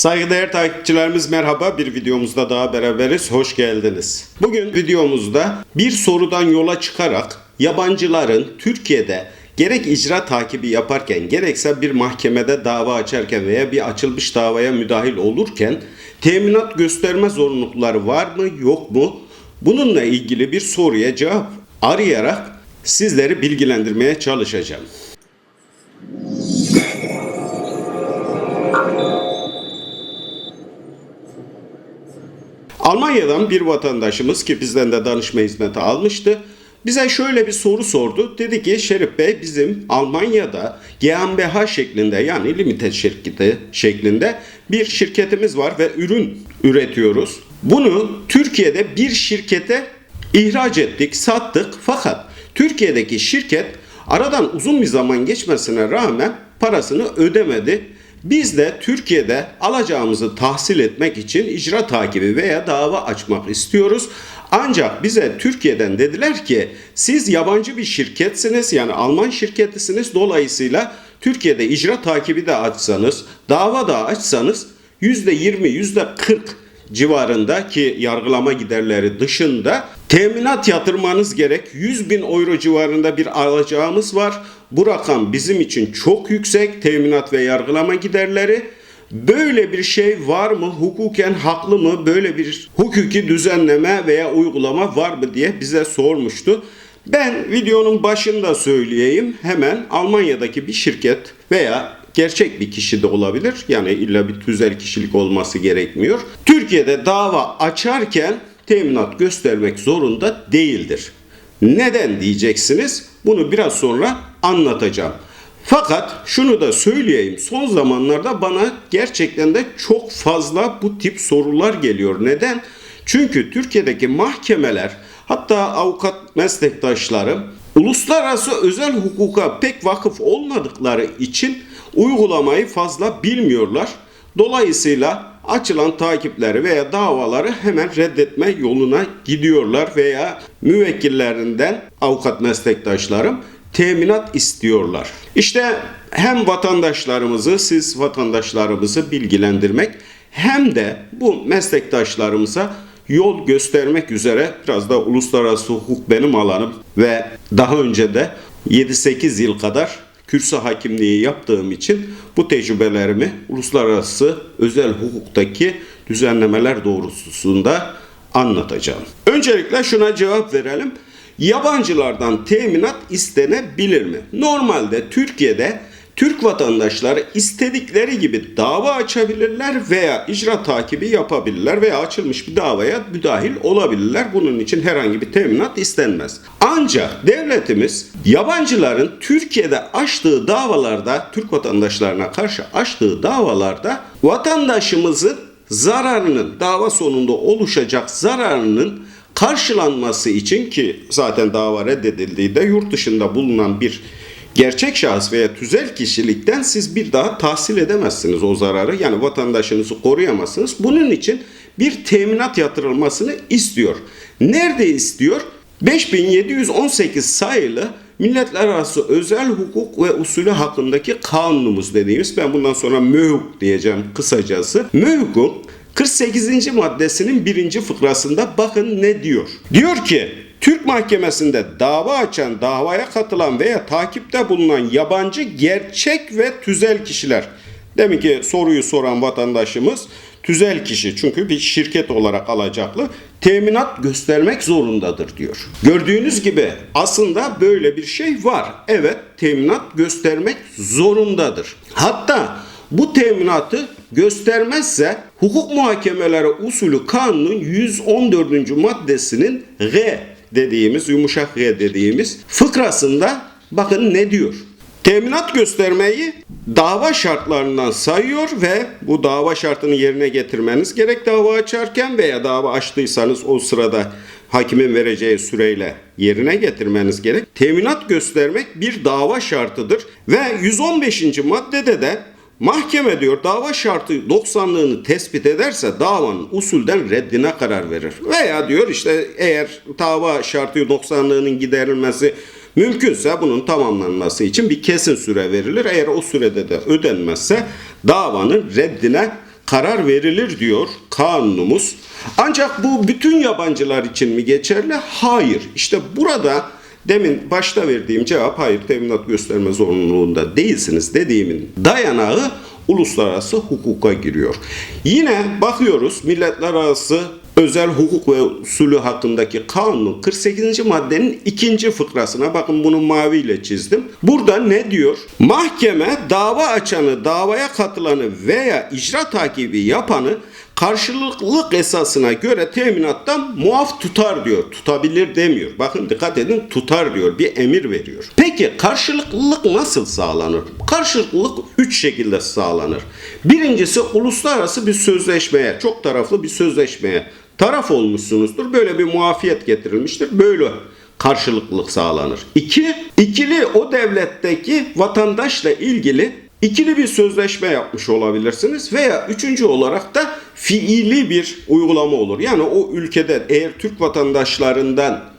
Saygıdeğer takipçilerimiz merhaba. Bir videomuzda daha beraberiz. Hoş geldiniz. Bugün videomuzda bir sorudan yola çıkarak yabancıların Türkiye'de gerek icra takibi yaparken gerekse bir mahkemede dava açarken veya bir açılmış davaya müdahil olurken teminat gösterme zorunlulukları var mı yok mu? Bununla ilgili bir soruya cevap arayarak sizleri bilgilendirmeye çalışacağım. Almanya'dan bir vatandaşımız ki bizden de danışma hizmeti almıştı. Bize şöyle bir soru sordu. Dedi ki Şerif Bey bizim Almanya'da GmbH şeklinde yani limited şirketi şeklinde bir şirketimiz var ve ürün üretiyoruz. Bunu Türkiye'de bir şirkete ihraç ettik, sattık fakat Türkiye'deki şirket aradan uzun bir zaman geçmesine rağmen parasını ödemedi. Biz de Türkiye'de alacağımızı tahsil etmek için icra takibi veya dava açmak istiyoruz. Ancak bize Türkiye'den dediler ki siz yabancı bir şirketsiniz yani Alman şirketisiniz dolayısıyla Türkiye'de icra takibi de açsanız, dava da açsanız %20, %40 civarında ki yargılama giderleri dışında teminat yatırmanız gerek. 100 bin euro civarında bir alacağımız var. Bu rakam bizim için çok yüksek teminat ve yargılama giderleri. Böyle bir şey var mı? Hukuken haklı mı? Böyle bir hukuki düzenleme veya uygulama var mı diye bize sormuştu. Ben videonun başında söyleyeyim. Hemen Almanya'daki bir şirket veya gerçek bir kişi de olabilir. Yani illa bir tüzel kişilik olması gerekmiyor. Türkiye'de dava açarken teminat göstermek zorunda değildir. Neden diyeceksiniz? Bunu biraz sonra anlatacağım. Fakat şunu da söyleyeyim. Son zamanlarda bana gerçekten de çok fazla bu tip sorular geliyor. Neden? Çünkü Türkiye'deki mahkemeler hatta avukat meslektaşlarım uluslararası özel hukuka pek vakıf olmadıkları için uygulamayı fazla bilmiyorlar. Dolayısıyla açılan takipleri veya davaları hemen reddetme yoluna gidiyorlar veya müvekkillerinden avukat meslektaşlarım teminat istiyorlar. İşte hem vatandaşlarımızı, siz vatandaşlarımızı bilgilendirmek hem de bu meslektaşlarımıza yol göstermek üzere biraz da uluslararası hukuk benim alanım ve daha önce de 7-8 yıl kadar kürsü hakimliği yaptığım için bu tecrübelerimi uluslararası özel hukuktaki düzenlemeler doğrultusunda anlatacağım. Öncelikle şuna cevap verelim. Yabancılardan teminat istenebilir mi? Normalde Türkiye'de Türk vatandaşları istedikleri gibi dava açabilirler veya icra takibi yapabilirler veya açılmış bir davaya müdahil olabilirler. Bunun için herhangi bir teminat istenmez. Ancak devletimiz yabancıların Türkiye'de açtığı davalarda, Türk vatandaşlarına karşı açtığı davalarda vatandaşımızın zararının, dava sonunda oluşacak zararının karşılanması için ki zaten dava reddedildiğinde yurt dışında bulunan bir gerçek şahıs veya tüzel kişilikten siz bir daha tahsil edemezsiniz o zararı. Yani vatandaşınızı koruyamazsınız. Bunun için bir teminat yatırılmasını istiyor. Nerede istiyor? 5718 sayılı Milletler Arası Özel Hukuk ve Usulü hakkındaki kanunumuz dediğimiz ben bundan sonra MÖHUK diyeceğim kısacası. MÖHUK'un 48. maddesinin birinci fıkrasında bakın ne diyor. Diyor ki Türk mahkemesinde dava açan, davaya katılan veya takipte bulunan yabancı gerçek ve tüzel kişiler. Demin ki soruyu soran vatandaşımız tüzel kişi çünkü bir şirket olarak alacaklı teminat göstermek zorundadır diyor. Gördüğünüz gibi aslında böyle bir şey var. Evet teminat göstermek zorundadır. Hatta bu teminatı göstermezse hukuk muhakemeleri usulü kanunun 114. maddesinin G dediğimiz yumuşak G dediğimiz fıkrasında bakın ne diyor. Teminat göstermeyi dava şartlarından sayıyor ve bu dava şartını yerine getirmeniz gerek dava açarken veya dava açtıysanız o sırada hakimin vereceği süreyle yerine getirmeniz gerek. Teminat göstermek bir dava şartıdır ve 115. maddede de Mahkeme diyor dava şartı 90'lığını tespit ederse davanın usulden reddine karar verir. Veya diyor işte eğer dava şartı 90'lığının giderilmesi mümkünse bunun tamamlanması için bir kesin süre verilir. Eğer o sürede de ödenmezse davanın reddine karar verilir diyor kanunumuz. Ancak bu bütün yabancılar için mi geçerli? Hayır. İşte burada demin başta verdiğim cevap hayır teminat gösterme zorunluluğunda değilsiniz dediğimin dayanağı uluslararası hukuka giriyor. Yine bakıyoruz milletler arası özel hukuk ve usulü hakkındaki kanunun 48. maddenin ikinci fıkrasına bakın bunu maviyle çizdim. Burada ne diyor? Mahkeme dava açanı, davaya katılanı veya icra takibi yapanı karşılıklılık esasına göre teminattan muaf tutar diyor. Tutabilir demiyor. Bakın dikkat edin tutar diyor. Bir emir veriyor. Peki karşılıklılık nasıl sağlanır? Karşılıklılık üç şekilde sağlanır. Birincisi uluslararası bir sözleşmeye, çok taraflı bir sözleşmeye taraf olmuşsunuzdur. Böyle bir muafiyet getirilmiştir. Böyle karşılıklılık sağlanır. İki, ikili o devletteki vatandaşla ilgili ikili bir sözleşme yapmış olabilirsiniz veya üçüncü olarak da fiili bir uygulama olur. Yani o ülkede eğer Türk vatandaşlarından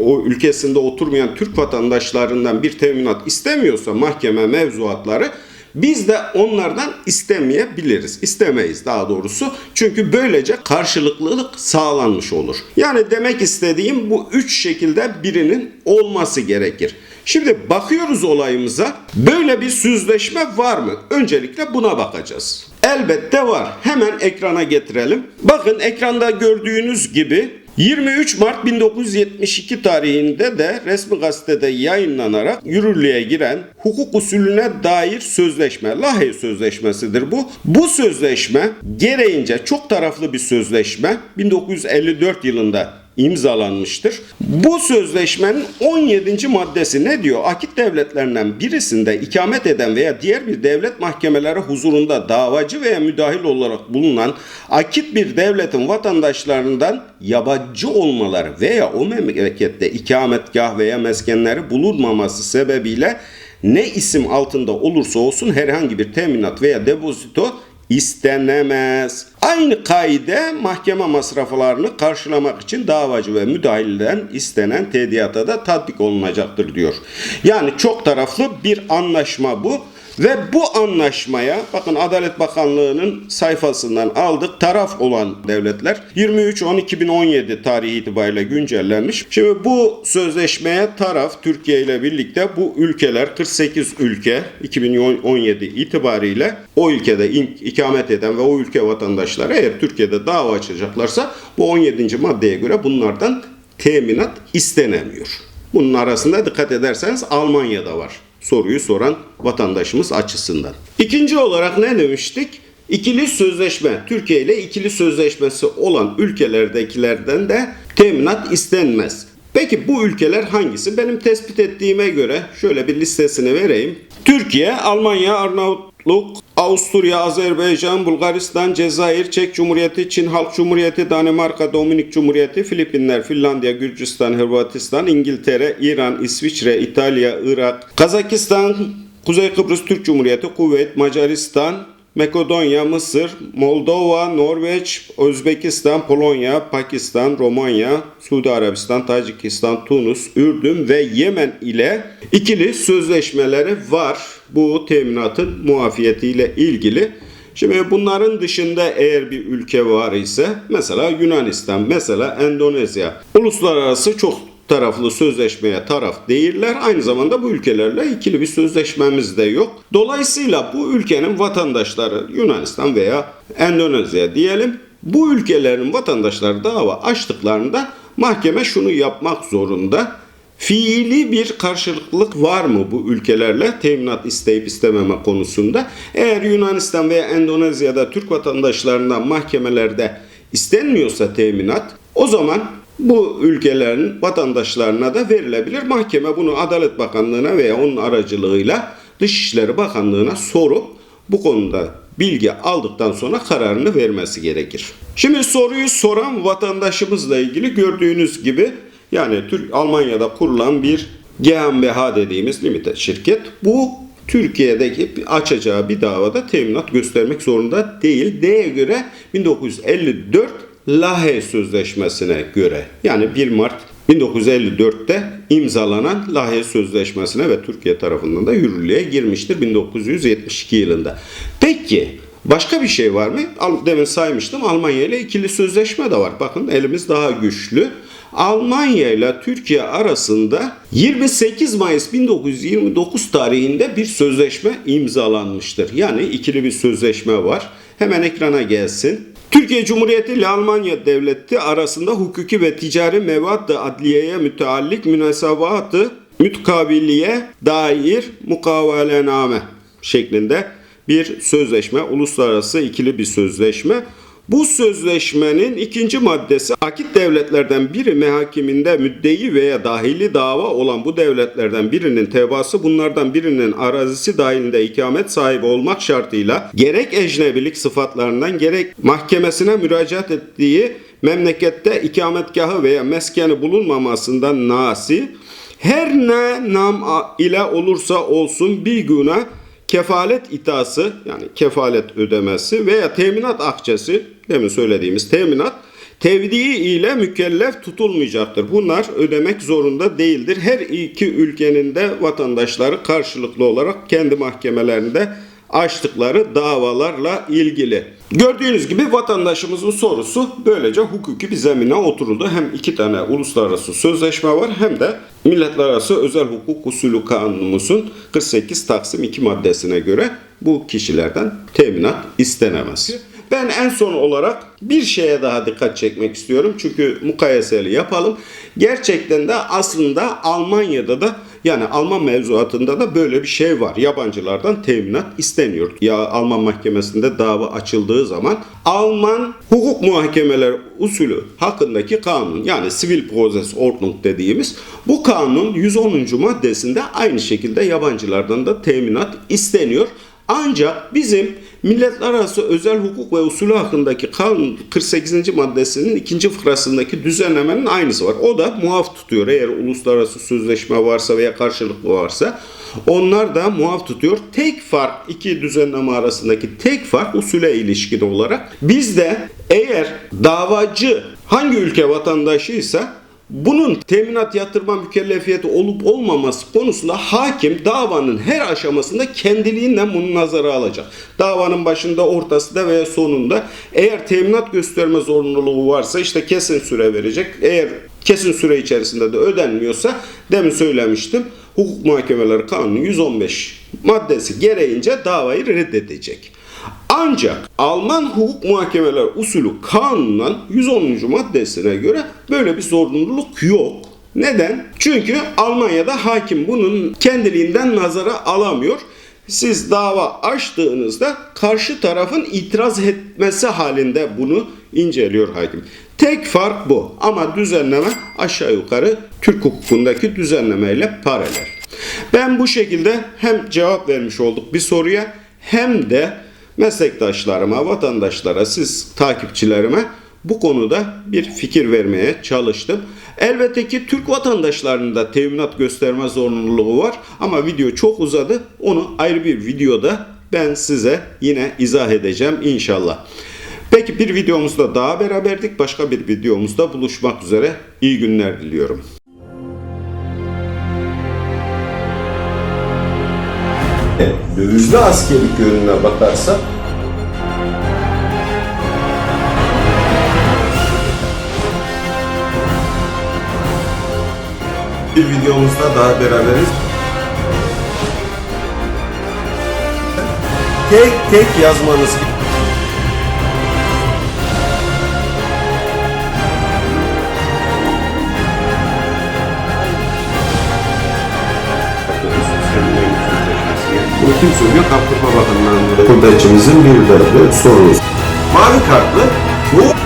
o ülkesinde oturmayan Türk vatandaşlarından bir teminat istemiyorsa mahkeme mevzuatları biz de onlardan istemeyebiliriz. İstemeyiz daha doğrusu. Çünkü böylece karşılıklılık sağlanmış olur. Yani demek istediğim bu üç şekilde birinin olması gerekir. Şimdi bakıyoruz olayımıza. Böyle bir sözleşme var mı? Öncelikle buna bakacağız. Elbette var. Hemen ekrana getirelim. Bakın ekranda gördüğünüz gibi 23 Mart 1972 tarihinde de resmi gazetede yayınlanarak yürürlüğe giren hukuk usulüne dair sözleşme, Lahey Sözleşmesi'dir bu. Bu sözleşme gereğince çok taraflı bir sözleşme 1954 yılında imzalanmıştır. Bu sözleşmenin 17. maddesi ne diyor? Akit devletlerinden birisinde ikamet eden veya diğer bir devlet mahkemeleri huzurunda davacı veya müdahil olarak bulunan akit bir devletin vatandaşlarından yabancı olmaları veya o memlekette ikametgah veya meskenleri bulunmaması sebebiyle ne isim altında olursa olsun herhangi bir teminat veya depozito istenemez. Aynı kaide mahkeme masraflarını karşılamak için davacı ve müdahilden istenen tediyata da tatbik olunacaktır diyor. Yani çok taraflı bir anlaşma bu. Ve bu anlaşmaya bakın Adalet Bakanlığı'nın sayfasından aldık taraf olan devletler 23-10-2017 tarihi itibariyle güncellenmiş. Şimdi bu sözleşmeye taraf Türkiye ile birlikte bu ülkeler 48 ülke 2017 itibariyle o ülkede ikamet eden ve o ülke vatandaşları eğer Türkiye'de dava açacaklarsa bu 17. maddeye göre bunlardan teminat istenemiyor. Bunun arasında dikkat ederseniz Almanya'da var soruyu soran vatandaşımız açısından. İkinci olarak ne demiştik? İkili sözleşme, Türkiye ile ikili sözleşmesi olan ülkelerdekilerden de teminat istenmez. Peki bu ülkeler hangisi? Benim tespit ettiğime göre şöyle bir listesini vereyim. Türkiye, Almanya, Arnavutluk, Avusturya, Azerbaycan, Bulgaristan, Cezayir, Çek Cumhuriyeti, Çin Halk Cumhuriyeti, Danimarka, Dominik Cumhuriyeti, Filipinler, Finlandiya, Gürcistan, Hırvatistan, İngiltere, İran, İsviçre, İtalya, Irak, Kazakistan, Kuzey Kıbrıs Türk Cumhuriyeti, Kuveyt, Macaristan, Makedonya, Mısır, Moldova, Norveç, Özbekistan, Polonya, Pakistan, Romanya, Suudi Arabistan, Tacikistan, Tunus, Ürdün ve Yemen ile ikili sözleşmeleri var. Bu teminatın muafiyetiyle ilgili. Şimdi bunların dışında eğer bir ülke var ise mesela Yunanistan, mesela Endonezya uluslararası çok taraflı sözleşmeye taraf değiller. Aynı zamanda bu ülkelerle ikili bir sözleşmemiz de yok. Dolayısıyla bu ülkenin vatandaşları Yunanistan veya Endonezya diyelim bu ülkelerin vatandaşları dava açtıklarında mahkeme şunu yapmak zorunda. Fiili bir karşılıklılık var mı bu ülkelerle teminat isteyip istememe konusunda? Eğer Yunanistan veya Endonezya'da Türk vatandaşlarından mahkemelerde istenmiyorsa teminat o zaman bu ülkelerin vatandaşlarına da verilebilir. Mahkeme bunu Adalet Bakanlığı'na veya onun aracılığıyla Dışişleri Bakanlığı'na sorup bu konuda bilgi aldıktan sonra kararını vermesi gerekir. Şimdi soruyu soran vatandaşımızla ilgili gördüğünüz gibi yani Türk Almanya'da kurulan bir GmbH dediğimiz limited şirket bu Türkiye'deki açacağı bir davada teminat göstermek zorunda değil. Neye göre 1954 Lahey Sözleşmesi'ne göre yani 1 Mart 1954'te imzalanan Lahey Sözleşmesi'ne ve Türkiye tarafından da yürürlüğe girmiştir 1972 yılında. Peki Başka bir şey var mı? Demin saymıştım Almanya ile ikili sözleşme de var. Bakın elimiz daha güçlü. Almanya ile Türkiye arasında 28 Mayıs 1929 tarihinde bir sözleşme imzalanmıştır. Yani ikili bir sözleşme var. Hemen ekrana gelsin. Türkiye Cumhuriyeti ile Almanya Devleti arasında hukuki ve ticari mevat adliyeye müteallik münesebatı mütkabilliğe dair mukavelename şeklinde bir sözleşme, uluslararası ikili bir sözleşme. Bu sözleşmenin ikinci maddesi akit devletlerden biri mehakiminde müddei veya dahili dava olan bu devletlerden birinin tevası bunlardan birinin arazisi dahilinde ikamet sahibi olmak şartıyla gerek ecnebilik sıfatlarından gerek mahkemesine müracaat ettiği memlekette ikametgahı veya meskeni bulunmamasından nasi her ne nam ile olursa olsun bir güne kefalet itası yani kefalet ödemesi veya teminat akçesi demin söylediğimiz teminat tevdi ile mükellef tutulmayacaktır. Bunlar ödemek zorunda değildir. Her iki ülkenin de vatandaşları karşılıklı olarak kendi mahkemelerinde açtıkları davalarla ilgili. Gördüğünüz gibi vatandaşımızın sorusu böylece hukuki bir zemine oturuldu. Hem iki tane uluslararası sözleşme var hem de milletler arası özel hukuk usulü kanunumuzun 48 Taksim 2 maddesine göre bu kişilerden teminat istenemez. Ben en son olarak bir şeye daha dikkat çekmek istiyorum. Çünkü mukayeseli yapalım. Gerçekten de aslında Almanya'da da yani Alman mevzuatında da böyle bir şey var. Yabancılardan teminat isteniyor. Ya Alman mahkemesinde dava açıldığı zaman Alman hukuk muhakemeler usulü hakkındaki kanun yani Sivil Prozess Ordnung dediğimiz bu kanun 110. maddesinde aynı şekilde yabancılardan da teminat isteniyor. Ancak bizim milletler arası özel hukuk ve usulü hakkındaki kanun 48. maddesinin ikinci fıkrasındaki düzenlemenin aynısı var. O da muaf tutuyor. Eğer uluslararası sözleşme varsa veya karşılıklı varsa onlar da muaf tutuyor. Tek fark iki düzenleme arasındaki tek fark usule ilişkin olarak bizde eğer davacı hangi ülke vatandaşıysa bunun teminat yatırma mükellefiyeti olup olmaması konusunda hakim davanın her aşamasında kendiliğinden bunu nazara alacak. Davanın başında, ortasında veya sonunda eğer teminat gösterme zorunluluğu varsa işte kesin süre verecek. Eğer kesin süre içerisinde de ödenmiyorsa demin söylemiştim hukuk muhakemeleri kanunu 115 maddesi gereğince davayı reddedecek. Ancak Alman hukuk muhakemeler usulü kanunun 110. maddesine göre böyle bir zorunluluk yok. Neden? Çünkü Almanya'da hakim bunun kendiliğinden nazara alamıyor. Siz dava açtığınızda karşı tarafın itiraz etmesi halinde bunu inceliyor hakim. Tek fark bu ama düzenleme aşağı yukarı Türk hukukundaki düzenlemeyle paralel. Ben bu şekilde hem cevap vermiş olduk bir soruya hem de meslektaşlarıma, vatandaşlara, siz takipçilerime bu konuda bir fikir vermeye çalıştım. Elbette ki Türk vatandaşlarının da teminat gösterme zorunluluğu var ama video çok uzadı. Onu ayrı bir videoda ben size yine izah edeceğim inşallah. Peki bir videomuzda daha beraberdik. Başka bir videomuzda buluşmak üzere. İyi günler diliyorum. Dövizli askerlik yönüne bakarsak bir videomuzda daha beraberiz. Tek tek yazmanız Bunu kim söylüyor? Kaptırma Bakanlığı'nın hurdacımızın bir derdi sorusu. Mavi kartlı bu